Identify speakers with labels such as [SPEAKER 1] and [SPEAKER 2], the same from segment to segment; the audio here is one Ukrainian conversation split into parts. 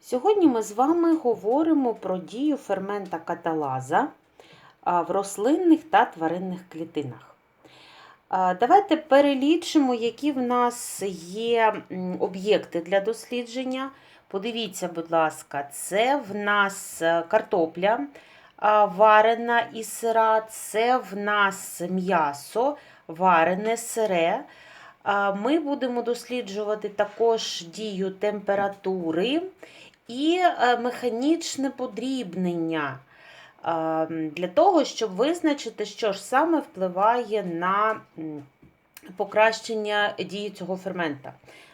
[SPEAKER 1] Сьогодні ми з вами говоримо про дію фермента каталаза в рослинних та тваринних клітинах. Давайте перелічимо, які в нас є об'єкти для дослідження. Подивіться, будь ласка, це в нас е, картопля варена і сира, це в нас м'ясо, варене сире. Ми будемо досліджувати також дію температури і е, механічне подрібнення для того, щоб визначити, що ж саме впливає на покращення дії цього фермента.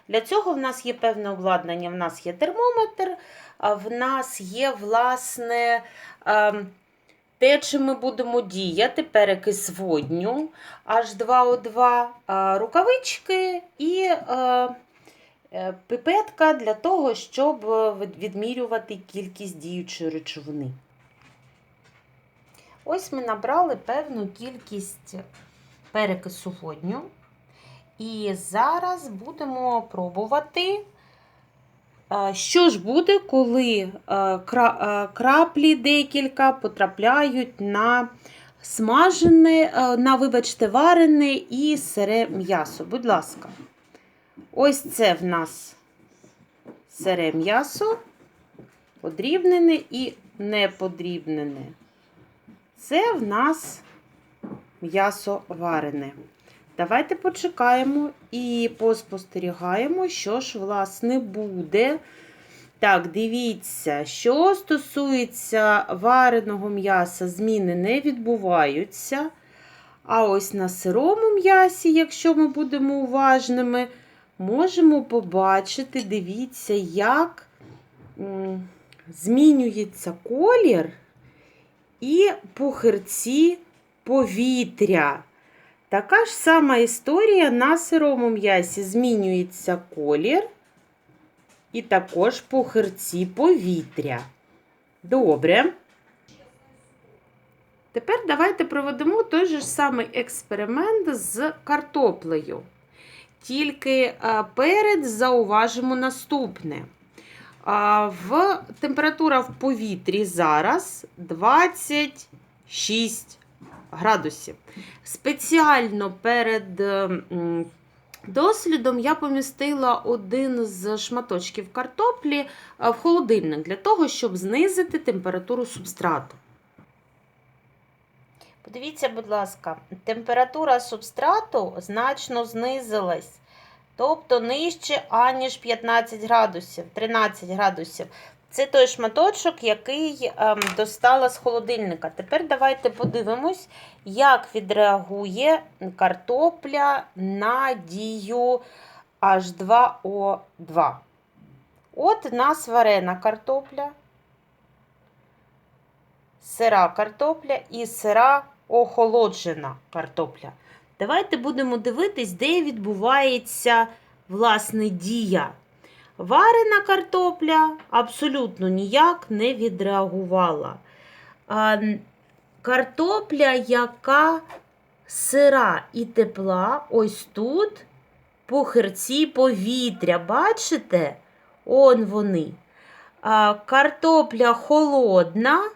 [SPEAKER 1] Для цього в нас є певне обладнання, в нас є термометр, в нас є, власне, ем, те, чим ми будемо діяти, перекис водню H2O2, рукавички і е, е, пипетка для того, щоб відмірювати кількість діючої речовини. Ось ми набрали певну кількість перекису водню. І зараз будемо пробувати, що ж буде, коли е, е, краплі декілька потрапляють на смажене, е, на, вибачте, варене і сире м'ясо. Будь ласка. Ось це в нас сире м'ясо, подрібнене і неподрібнене. Це в нас м'ясо варене. Давайте почекаємо і поспостерігаємо, що ж, власне, буде. Так, дивіться, що стосується вареного м'яса, зміни не відбуваються. А ось на сирому м'ясі, якщо ми будемо уважними, можемо побачити, дивіться, як змінюється колір і пухирці повітря. Така ж сама історія на сирому м'ясі змінюється колір і також пухирці повітря. Добре. Тепер давайте проведемо той же самий експеримент з картоплею. Тільки е, перед зауважимо наступне. В температура в повітрі зараз 26 градусів. Спеціально перед дослідом я помістила один з шматочків картоплі е, в холодильник для того, щоб знизити температуру субстрату. Подивіться, будь ласка, температура субстрату значно знизилась. Тобто нижче, аніж 15 градусів, 13 градусів. Це той шматочок, який ем, достала з холодильника. Тепер давайте подивимось, як відреагує картопля на дію H2O2. От у нас варена картопля, сира картопля і сира охолоджена картопля. Давайте будемо дивитись, де відбувається власне дія. Варена картопля абсолютно ніяк не відреагувала. Картопля, яка сира і тепла, ось тут пухирці повітря. Бачите? Он вони. Картопля холодна,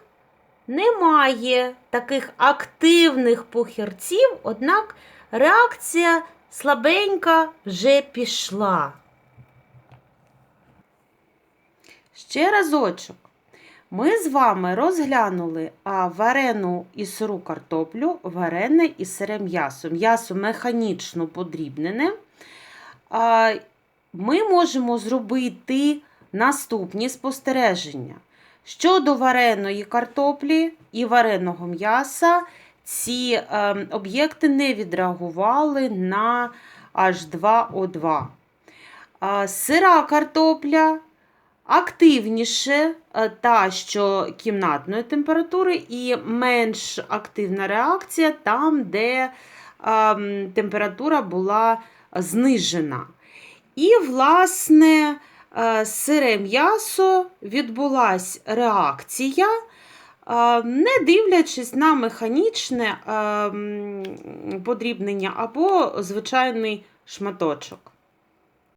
[SPEAKER 1] немає таких активних пухирців, однак реакція слабенька вже пішла. Ще разочок. Ми з вами розглянули а, варену і сиру картоплю, варене і сире м'ясо. М'ясо механічно подрібнене. А, ми можемо зробити наступні спостереження. Щодо вареної картоплі і вареного м'яса, ці е, об'єкти не відреагували на H2O2. А, сира картопля активніше е, та, що кімнатної температури, і менш активна реакція там, де ем, температура була знижена. І, власне, е, сире м'ясо відбулася реакція, е, не дивлячись на механічне ем, подрібнення або звичайний шматочок.